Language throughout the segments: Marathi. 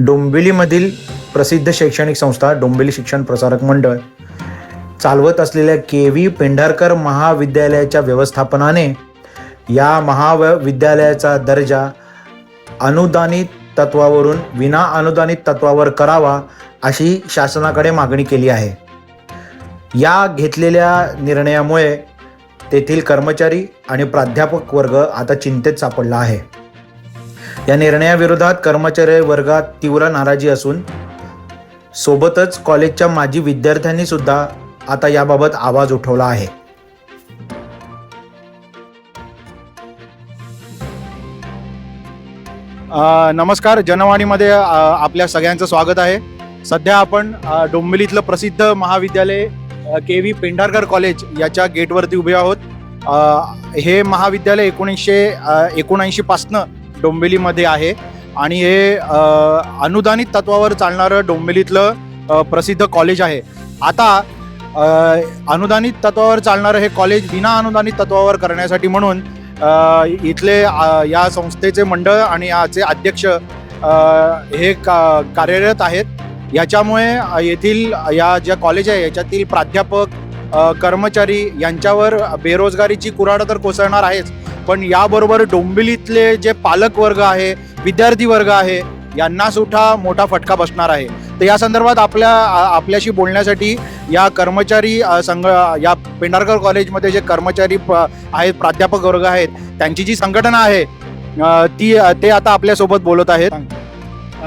डोंबिवलीमधील प्रसिद्ध शैक्षणिक संस्था डोंबिवली शिक्षण प्रसारक मंडळ चालवत असलेल्या के व्ही पेंढारकर महाविद्यालयाच्या व्यवस्थापनाने या महाविद्यालयाचा दर्जा अनुदानित तत्वावरून विना अनुदानित तत्वावर करावा अशी शासनाकडे मागणी केली आहे. या घेतलेल्या निर्णयामुळे तेथील कर्मचारी आणि प्राध्यापक वर्ग आता चिंतेत सापडला आहे. या निर्णयाविरोधात कर्मचारी वर्गात तीव्र नाराजी असून सोबतच कॉलेजच्या माजी विद्यार्थ्यांनी सुद्धा आता याबाबत आवाज उठवला आहे. नमस्कार. जनवाणीमध्ये आपल्या सगळ्यांचं स्वागत आहे. सध्या आपण डोंबिलीतलं डोंबिवलीतलं प्रसिद्ध महाविद्यालय के व्ही पेंढारकर कॉलेज याच्या गेटवरती उभे आहोत. हे महाविद्यालय एकोणीसशे एकोणऐंशी पासनं डोंबिवलीमध्ये आहे. आणि हे अनुदानित तत्वावर चालणारं डोंबिवलीतलं प्रसिद्ध कॉलेज आहे. आता अनुदानित तत्वावर चालणारं हे कॉलेज विना अनुदानित तत्वावर करण्यासाठी म्हणून इथले या संस्थेचे मंडळ आणि याचे अध्यक्ष हे का कार्यरत आहेत. याच्यामुळे येथील या ज्या कॉलेज आहे याच्यातील प्राध्यापक कर्मचारी यांच्यावर बेरोजगारीची कुऱ्हाड तर कोसळणार आहेच पण याबरोबर डोंबिवलीतले जे पालक वर्ग आहे विद्यार्थी वर्ग आहे यांना सुद्धा मोठा फटका बसणार आहे. तर या संदर्भात आपल्या आपल्याशी बोलण्यासाठी या कर्मचारी संघ या पेंढारकर कॉलेजमध्ये जे कर्मचारी आहेत प्राध्यापक वर्ग आहेत त्यांची जी संघटना आहे ती ते आता आपल्यासोबत बोलत आहेत.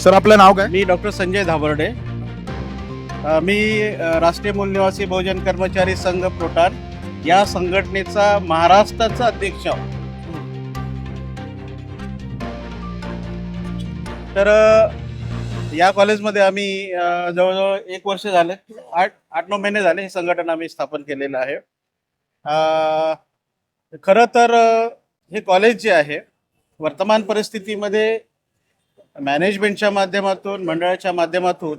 सर आपलं नाव काय? मी डॉक्टर संजय धाबर्डे. मी राष्ट्रीय मूल निवासी बहुजन कर्मचारी संघ प्रोटार या संघटनेचा महाराष्ट्राचा अध्यक्ष आहोत. तर या कॉलेजमध्ये आम्ही जवळजवळ एक वर्ष झाले आठ आठ नऊ महिने झाले हे संघटन आम्ही स्थापन केलेलं आहे खरं तर हे कॉलेज जे आहे वर्तमान परिस्थितीमध्ये मॅनेजमेंटच्या माध्यमातून मंडळाच्या माध्यमातून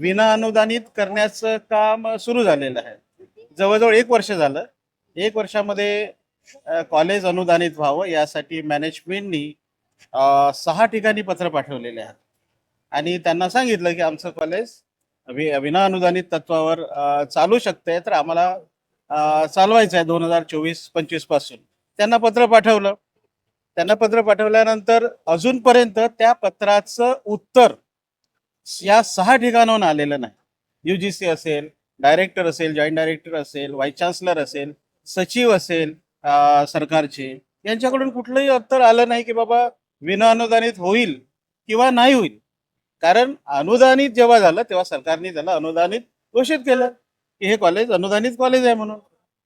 विना अनुदानित करण्याचं काम सुरू झालेलं आहे. जवळजवळ एक वर्ष झालं. एक वर्षामध्ये कॉलेज अनुदानित व्हावं यासाठी मॅनेजमेंटनी सहा ठिकाणी पत्र पाठवलेले आहेत. आणि त्यांना सांगितलं की आमचं कॉलेज वि विना अनुदानित तत्वावर चालू शकतंय. तर आम्हाला चालवायचं आहे दोन हजार चोवीस पंचवीसपासून. त्यांना पत्र पाठवलं. त्यांना पत्र पाठवल्यानंतर अजूनपर्यंत त्या पत्राचं उत्तर या सहा ठिकाणाहून आलेलं नाही. युजीसी असेल डायरेक्टर असेल जॉईंट डायरेक्टर असेल व्हाईस चान्सलर असेल सचिव असेल सरकारचे यांच्याकडून कुठलंही उत्तर आलं नाही की बाबा विना अनुदानित होईल किंवा नाही होईल. कारण अनुदानित जेव्हा झालं तेव्हा सरकारने त्याला अनुदानित घोषित केलं की हे कॉलेज अनुदानित कॉलेज आहे म्हणून.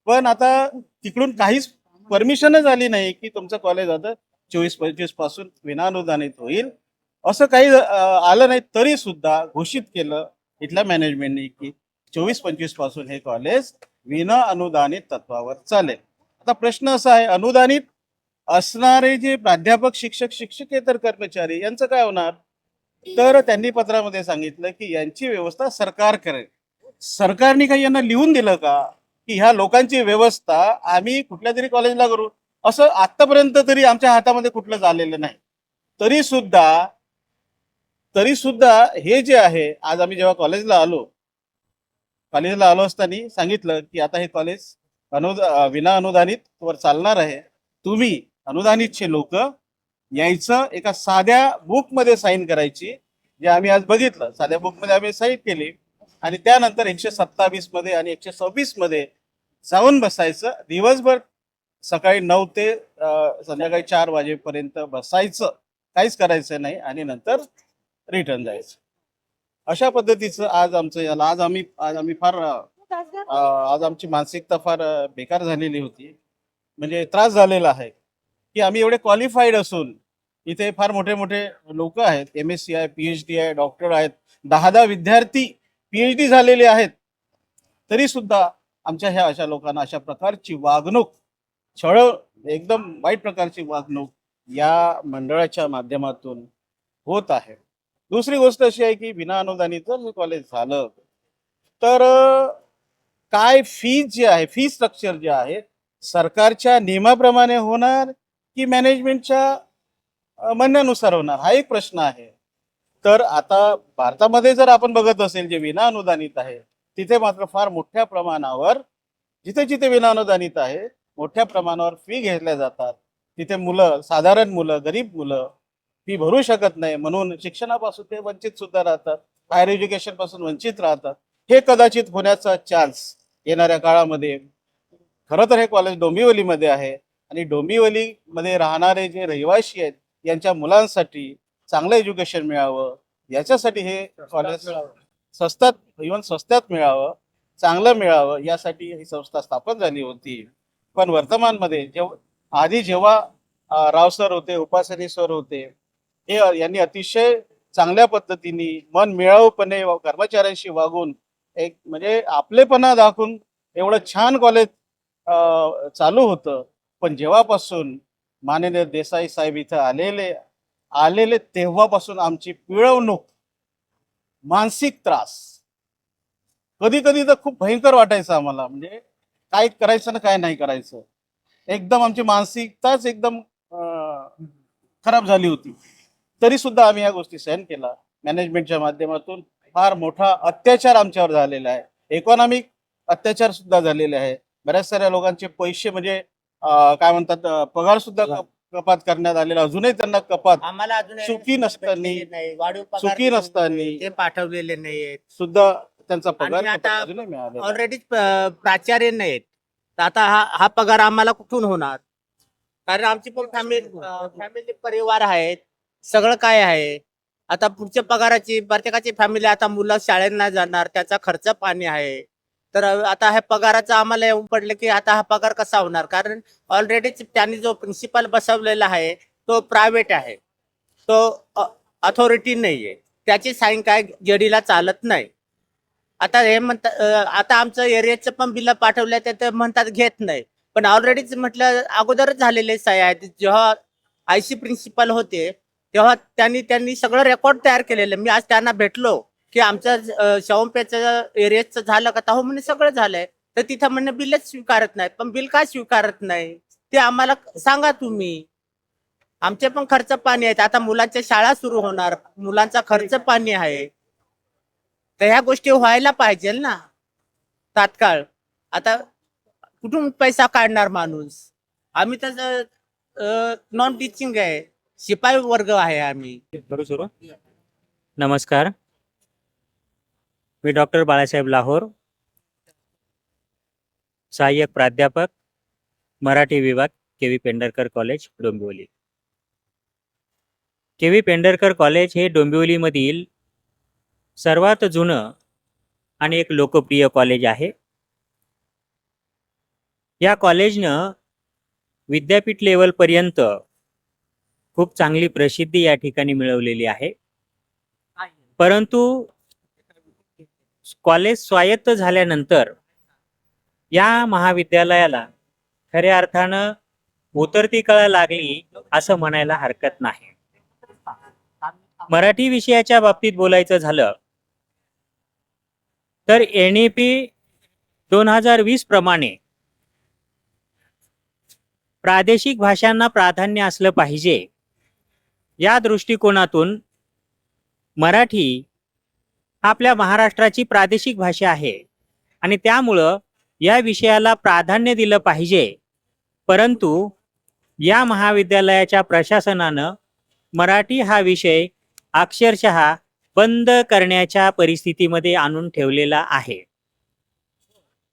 पण आता तिकडून काहीच परमिशनच आली नाही की तुमचं कॉलेज आता चोवीस पंचवीसपासून विनानुदानित होईल. असं काही आलं नाही तरी सुद्धा घोषित केलं इथल्या मॅनेजमेंटने की चोवीस पंचवीसपासून हे कॉलेज विना अनुदानित तत्वावर चालेल. आता प्रश्न असा आहे अनुदानित असणारे जे प्राध्यापक शिक्षक शिक्षकेतर कर्मचारी यांचं काय होणार? तर त्यांनी पत्रामध्ये सांगितलं की यांची व्यवस्था सरकार करेल. सरकारने काही यांना लिहून दिलं का? की ह्या लोकांची व्यवस्था आम्ही कुठल्या तरी कॉलेजला करू. असं आतापर्यंत तरी आमच्या हातामध्ये कुठलं झालेलं नाही. तरी सुद्धा तरी सुद्धा हे जे आहे आज आम्ही जेव्हा कॉलेजला आलो कॉलेजला आलो असताना सांगितलं की आता हे कॉलेज अनुद विना अनुदानित वर चालणार आहे. तुम्ही अनुदानितचे लोक यायचं एका साध्या बुकमध्ये साईन करायची जे आम्ही आज बघितलं. साध्या बुकमध्ये आम्ही साईन केली आणि त्यानंतर एकशे सत्तावीसमध्ये आणि एकशे सव्वीसमध्ये जाऊन बसायचं. दिवसभर सकाळी नऊ ते संध्याकाळी चार वाजेपर्यंत बसायचं. काहीच करायचं नाही आणि नंतर रिटर्न जायचं अशा पद्धतीचं आज आमचं याला आज आम्ही आज आम्ही फार आज आमची मानसिकता फार बेकार झालेली होती. म्हणजे त्रास झालेला आहे. की आम्ही एवढे क्वालिफाईड असून इथे फार मोठे मोठे लोक आहेत. एम एस सी आहे पीएच डी आहे डॉक्टर आहेत. दहा दहा विद्यार्थी पीएच डी झालेले आहेत. तरी सुद्धा आमच्या ह्या अशा लोकांना अशा प्रकारची वागणूक छळ एकदम वाईट प्रकारची वागणूक या मंडळाच्या माध्यमातून होत आहे. दुसरी गोष्ट अशी आहे की विना अनुदानित जर कॉलेज झालं तर काय फीज जे आहे फी स्ट्रक्चर जे आहे सरकारच्या नियमाप्रमाणे होणार की मॅनेजमेंटच्या म्हणण्यानुसार होणार? हा एक प्रश्न आहे. तर आता भारतामध्ये जर आपण बघत असेल जे विना अनुदानित आहे तिथे मात्र फार मोठ्या प्रमाणावर जिथे जिथे विना अनुदानित आहे मोठ्या प्रमाणावर फी घेतल्या जातात. तिथे मुलं साधारण मुलं गरीब मुलं ती भरू शकत नाही म्हणून शिक्षणापासून ते वंचित सुद्धा राहतात. हायर एज्युकेशनपासून वंचित राहतात. हे कदाचित होण्याचा चान्स येणाऱ्या काळामध्ये खरं तर हे कॉलेज डोंबिवलीमध्ये आहे. आणि डोंबिवलीमध्ये राहणारे जे रहिवासी आहेत यांच्या मुलांसाठी चांगलं एज्युकेशन मिळावं याच्यासाठी हे कॉलेज स्वस्तात इव्हन स्वस्तात मिळावं चांगलं मिळावं यासाठी ही संस्था स्थापन झाली होती. पण वर्तमानमध्ये जेव्हा आधी जेव्हा राव सर होते उपासरी सर होते हे यांनी अतिशय चांगल्या पद्धतीने मन मिळावपणे कर्मचाऱ्यांशी वागून एक म्हणजे आपलेपणा दाखवून एवढं छान कॉलेज चालू होतं. पण जेव्हापासून माननीय देसाई साहेब इथं आलेले आलेले तेव्हापासून आमची पिळवणूक मानसिक त्रास कधी कधी तर खूप भयंकर वाटायचं आम्हाला. म्हणजे काय करायचं ना काय नाही करायचं. एकदम आमची मानसिकताच एकदम खराब झाली होती. तरी सुद्धा आम्ही या गोष्टी सहन केला मॅनेजमेंटच्या माध्यमातून फार मोठा अत्याचार आमच्यावर झालेला आहे. इकॉनॉमिक अत्याचार सुद्धा झालेले आहे. बऱ्याच साऱ्या लोकांचे पैसे म्हणजे काय म्हणतात पगार सुद्धा कप- कपात करण्यात आलेला. अजूनही त्यांना कपात आम्हाला अजून सुखी नसताना- सुखी नसताना ते पाठवलेले नाहीत सुद्धा त्यांचा पगार. ऑलरेडी प्राचार्य नाहीत तर आता हा हा पगार आम्हाला कुठून होणार? कारण आमची पण फॅमिली फॅमिली परिवार आहेत. सगळं काय आहे? आता पुढच्या पगाराची प्रत्येकाची फॅमिली आता मुलं शाळेत जाणार त्याचा खर्च पाणी आहे. तर आता ह्या पगाराचं आम्हाला येऊन पडलं की आता हा पगार कसा होणार? कारण ऑलरेडीच त्यांनी जो प्रिन्सिपल बसवलेला आहे तो प्रायव्हेट आहे. तो अथॉरिटी नाहीये. त्याची साईन काय जडीला चालत नाही. आता हे म्हणतात आता आमचं एरियाचं पण बिल पाठवलं ते तर म्हणतात घेत नाही. पण ऑलरेडीच म्हटलं अगोदरच झालेले साय आहेत. जेव्हा आय सी प्रिन्सिपल होते तेव्हा त्यांनी त्यांनी सगळं रेकॉर्ड तयार केलेलं. मी आज त्यांना भेटलो की आमचं शवंपेचं एरियाचं झालं का हो म्हणे सगळं झालंय. तर तिथं म्हणणे बिलच स्वीकारत नाहीत पण बिल काय स्वीकारत नाही? ते आम्हाला सांगा तुम्ही. आमचे पण खर्च पाणी आहेत. आता मुलांच्या शाळा सुरू होणार. मुलांचा खर्च पाणी आहे. तर ह्या गोष्टी व्हायला पाहिजे ना. तात्काळ. आता कुठून पैसा काढणार माणूस? आम्ही तर नॉन टीचिंग आहे. शिपाई वर्ग आहे आम्ही. नमस्कार. मी डॉक्टर बाळासाहेब लाहोर सहाय्यक प्राध्यापक मराठी विभाग K V Pendharkar college Dombivli. K V Pendharkar college हे डोंबिवलीमधील सर्वात जुनं आणि एक लोकप्रिय कॉलेज आहे. या कॉलेजनं विद्यापीठ लेवलपर्यंत खूप चांगली प्रसिद्धी या ठिकाणी मिळवलेली आहे. परंतु कॉलेज स्वायत्त झाल्यानंतर या महाविद्यालयाला खऱ्या अर्थानं उतरती कळा लागली असं म्हणायला हरकत नाही. मराठी विषयाच्या बाबतीत बोलायचं झालं तर एन ई पी दोन हजार वीस प्रमाणे प्रादेशिक भाषांना प्राधान्य असलं पाहिजे. या दृष्टिकोनातून मराठी आपल्या महाराष्ट्राची प्रादेशिक भाषा आहे. आणि त्यामुळं या विषयाला प्राधान्य दिलं पाहिजे. परंतु या महाविद्यालयाच्या प्रशासनानं मराठी हा विषय अक्षरशः बंद करण्याच्या परिस्थितीमध्ये आणून ठेवलेला आहे.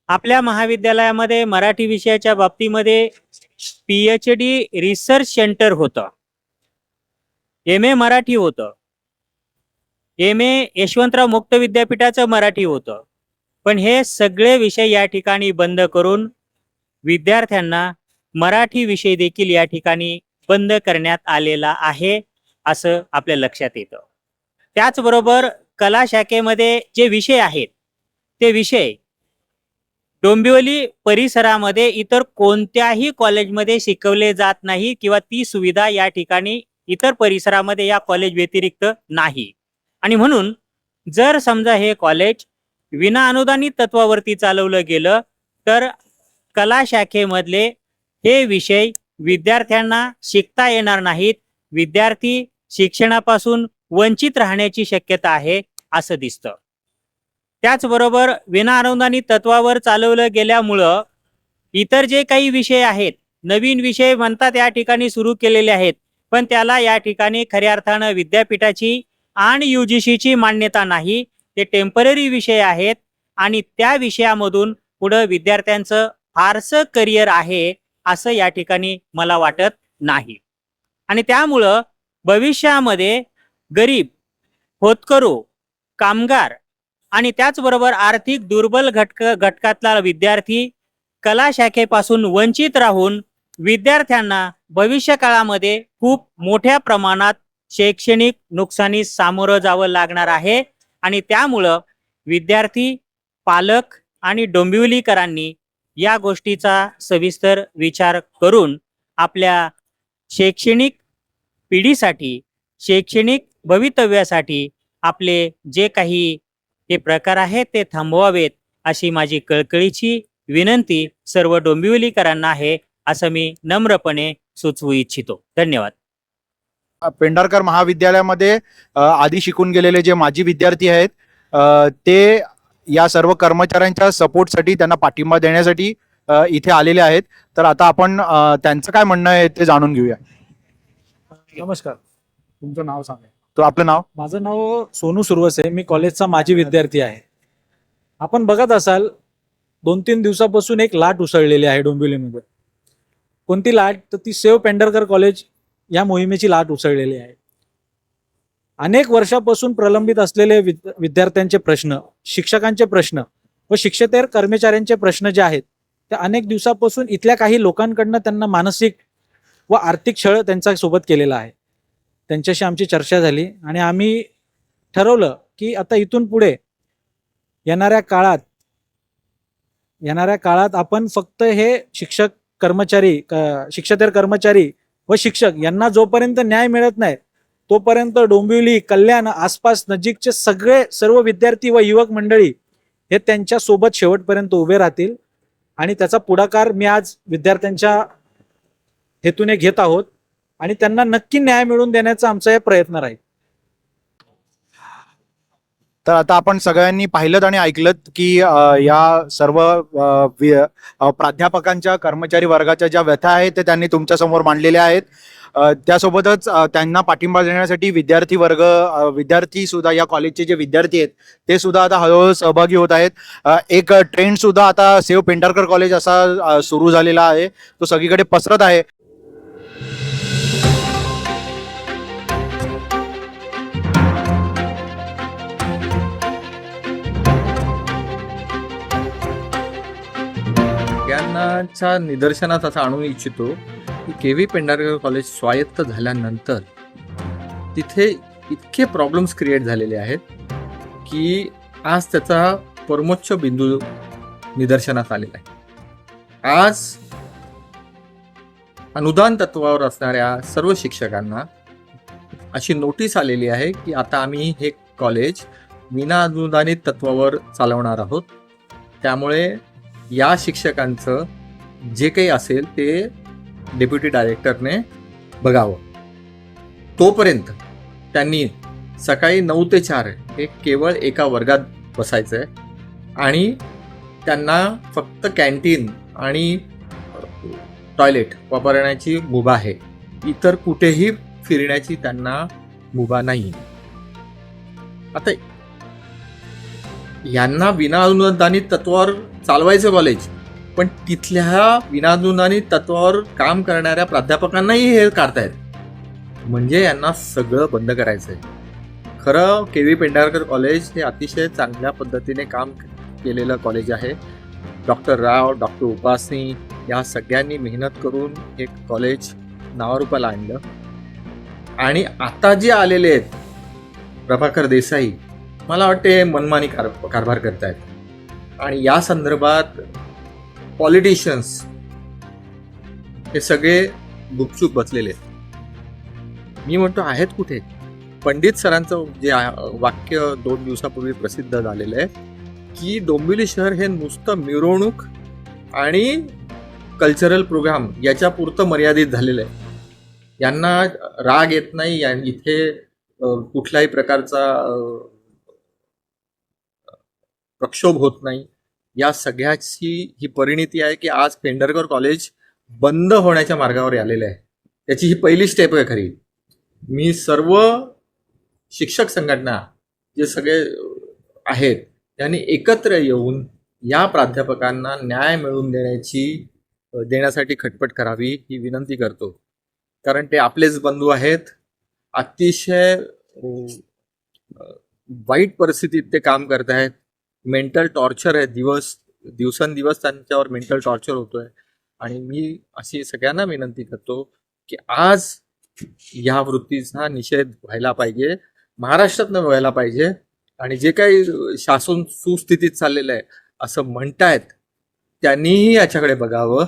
आपल्या महाविद्यालयामध्ये मराठी विषयाच्या बाबतीमध्ये P H D research centre होतं. एम ए मराठी होतं. एम ए यशवंतराव मुक्त विद्यापीठाचं मराठी होतं. पण हे सगळे विषय या ठिकाणी बंद करून विद्यार्थ्यांना मराठी विषय देखील या ठिकाणी बंद करण्यात आलेला आहे असं आपल्या लक्षात येतं. त्याचबरोबर कला शाखेमध्ये जे विषय आहेत ते विषय डोंबिवली परिसरामध्ये इतर कोणत्याही कॉलेजमध्ये शिकवले जात नाही किंवा ती सुविधा या ठिकाणी इतर परिसरामध्ये या कॉलेज व्यतिरिक्त नाही. आणि म्हणून जर समजा हे कॉलेज विना अनुदानित तत्वावरती चालवलं गेलं तर कला शाखेमधले हे विषय विद्यार्थ्यांना शिकता येणार नाहीत. विद्यार्थी शिक्षणापासून वंचित राहण्याची शक्यता आहे असं दिसतं. त्याचबरोबर विना अनुदानित तत्वावर चालवलं गेल्यामुळं इतर जे काही विषय आहेत नवीन विषय म्हणतात या ठिकाणी सुरू केलेले आहेत. पण त्याला या ठिकाणी खऱ्या अर्थानं विद्यापीठाची आणि यू जी सीची मान्यता नाही. ते टेंपररी विषय आहेत आणि त्या विषयामधून पुढं विद्यार्थ्यांचं फारसं करिअर आहे असं या ठिकाणी मला वाटत नाही. आणि त्यामुळं भविष्यामध्ये गरीब होतकरू कामगार आणि त्याचबरोबर आर्थिक दुर्बल घटक घटकातला विद्यार्थी कला शाखेपासून वंचित राहून विद्यार्थ्यांना भविष्य काळामध्ये खूप मोठ्या प्रमाणात शैक्षणिक नुकसानीस सामोरं जावं लागणार आहे. आणि त्यामुळं विद्यार्थी पालक आणि डोंबिवलीकरांनी या गोष्टीचा सविस्तर विचार करून आपल्या शैक्षणिक पिढीसाठी शैक्षणिक भवितव्यासाठी आपले जे काही हे प्रकार आहेत ते थांबवावेत अशी माझी कळकळीची विनंती सर्व डोंबिवलीकरांना आहे. असं मी नम्रपणे सुचवू इच्छितो. धन्यवाद. पेंढारकर महाविद्यालयामध्ये आधी शिकून गेलेले जे माजी विद्यार्थी आहेत ते या सर्व कर्मचाऱ्यांच्या सपोर्टसाठी त्यांना पाठिंबा देण्यासाठी इथे आलेले आहेत. तर आता आपण त्यांचं काय म्हणणं आहे ते जाणून घेऊया. नमस्कार. तुमचं नाव सांगा. तो आपलं नाव? माझं नाव सोनू सुरवसे. मी कॉलेजचा माजी विद्यार्थी आहे. आपण बघत असाल दोन तीन दिवसापासून एक लाट उसळलेली आहे डोंबिवलीमध्ये. कोणती लाट? तर ती सेव पेंढरकर कॉलेज या मोहिमेची लाट उसळलेली आहे. अनेक वर्षापासून प्रलंबित असलेले विद- विद्यार्थ्यांचे प्रश्न शिक्षकांचे प्रश्न व शिक्षकेतर कर्मचाऱ्यांचे प्रश्न जे आहेत ते अनेक दिवसापासून इथल्या काही लोकांकडनं त्यांना मानसिक व आर्थिक छळ त्यांच्यासोबत केलेला आहे. त्यांच्याशी आमची चर्चा झाली आणि आम्ही ठरवलं की आता इथून पुढे येणाऱ्या काळात येणाऱ्या काळात आपण फक्त हे शिक्षक कर्मचारी क- शिक्षकेतर कर्मचारी व शिक्षक यांना जोपर्यंत न्याय मिळत नाही तोपर्यंत डोंबिवली कल्याण आसपास नजीकचे सगळे सर्व विद्यार्थी व युवक मंडळी हे त्यांच्यासोबत शेवटपर्यंत उभे राहतील. आणि त्याचा पुढाकार मी आज विद्यार्थ्यांच्या हेतूने घेत आहोत. आणि त्यांना नक्की न्याय मिळवून देण्याचा आमचा हे प्रयत्न राहील. तर आता आपण सगळ्यांनी पाहिलं आणि ऐकलं की या सर्व प्राध्यापकांच्या कर्मचारी वर्गाच्या ज्या व्यथा आहेत ते त्यांनी तुमच्यासमोर मांडलेल्या आहेत. त्यासोबतच त्यांना पाठिंबा देण्यासाठी विद्यार्थी वर्ग विद्यार्थी सुद्धा या कॉलेजचे जे विद्यार्थी आहेत ते सुद्धा आता हळूहळू सहभागी होत आहेत. एक ट्रेंड सुद्धा आता सेव पेंढारकर कॉलेज असा सुरू झालेला आहे. तो सगळीकडे पसरत आहे. सगळ्यांनाच्या निदर्शनास असं आणू इच्छितो की के व्ही पेंढारकर कॉलेज स्वायत्त झाल्यानंतर तिथे इतके प्रॉब्लेम्स क्रिएट झालेले आहेत की आज त्याचा परमोच्च बिंदू निदर्शनास आलेला आहे. आज अनुदान तत्वावर असणाऱ्या सर्व शिक्षकांना अशी नोटीस आलेली आहे की आता आम्ही हे कॉलेज विना अनुदानित तत्वावर चालवणार आहोत. त्यामुळे या शिक्षकांचं जे काही असेल ते डेप्युटी डायरेक्टरने बघावं. तोपर्यंत त्यांनी सकाळी नऊ ते चार हे केवळ एका वर्गात बसायचं आहे आणि त्यांना फक्त कॅन्टीन आणि टॉयलेट वापरण्याची मुभा आहे. इतर कुठेही फिरण्याची त्यांना मुभा नाही. आता यांना विना अनुदानित तत्वावर चालवायचं कॉलेज पण तिथल्या विना तत्वावर काम करणाऱ्या प्राध्यापकांनाही हे काढतायत. म्हणजे यांना सगळं बंद करायचं आहे खरं के व्ही पेंढारकर कॉलेज हे अतिशय चांगल्या पद्धतीने काम केलेलं कॉलेज आहे. डॉक्टर राव डॉक्टर उपासनी या सगळ्यांनी मेहनत करून हे कॉलेज नावारूपाला आणलं. आणि आता जे आलेले आहेत प्रभाकर देसाई मला वाटते मनमानी कार कारभार करतायत. आणि या संदर्भात पॉलिटिशियन्स हे सगळे गुपचूप बसलेले आहेत. मी म्हणतो आहेत कुठे? पंडित सरांचं जे वाक्य दोन दिवसापूर्वी प्रसिद्ध झालेलं आहे की डोंबिवली शहर हे नुसतं मिरवणूक आणि कल्चरल प्रोग्राम याच्यापुरतं मर्यादित झालेलं आहे. यांना राग येत नाही या- इथे कुठल्याही प्रकारचा प्रक्षोभ होत नाही. या सगळ्याची ही परिणिती आहे की आज पेंढरकर कॉलेज बंद होण्याच्या मार्गावर आलेलं आहे. त्याची ही पहिली स्टेप आहे खरी. मी सर्व शिक्षक संघटना जे सगळे आहेत त्यांनी एकत्र येऊन या प्राध्यापकांना न्याय मिळवून देण्याची देण्यासाठी खटपट करावी ही विनंती करतो. कारण ते आपलेच बंधू आहेत. अतिशय वाईट परिस्थितीत ते काम करत आहेत मेंटल टॉर्चर आहे दिवस दिवसेंदिवस त्यांच्यावर मेंटल टॉर्चर होतोय. आणि मी अशी सगळ्यांना विनंती करतो की आज या वृत्तीचा निषेध व्हायला पाहिजे महाराष्ट्रातनं व्हायला पाहिजे आणि जे काही शासन सुस्थितीत चाललेलं आहे असं म्हणतायत त्यांनीही याच्याकडे बघावं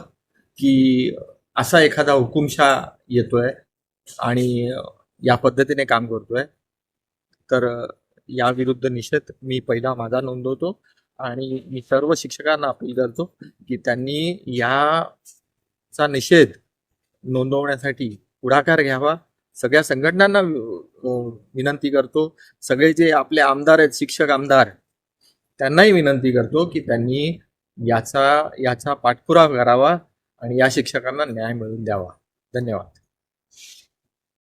की असा एखादा हुकुमशा येतोय आणि या पद्धतीने काम करतोय. तर याविरुद्ध निषेध मी पहिला माझा नोंदवतो आणि मी सर्व शिक्षकांना अपील करतो की त्यांनी याचा निषेध नोंदवण्यासाठी पुढाकार घ्यावा. सगळ्या संघटनांना विनंती करतो. सगळे जे आपले आमदार आहेत शिक्षक आमदार त्यांनाही विनंती करतो की त्यांनी याचा याचा पाठपुरावा करावा आणि या शिक्षकांना न्याय मिळवून द्यावा. धन्यवाद.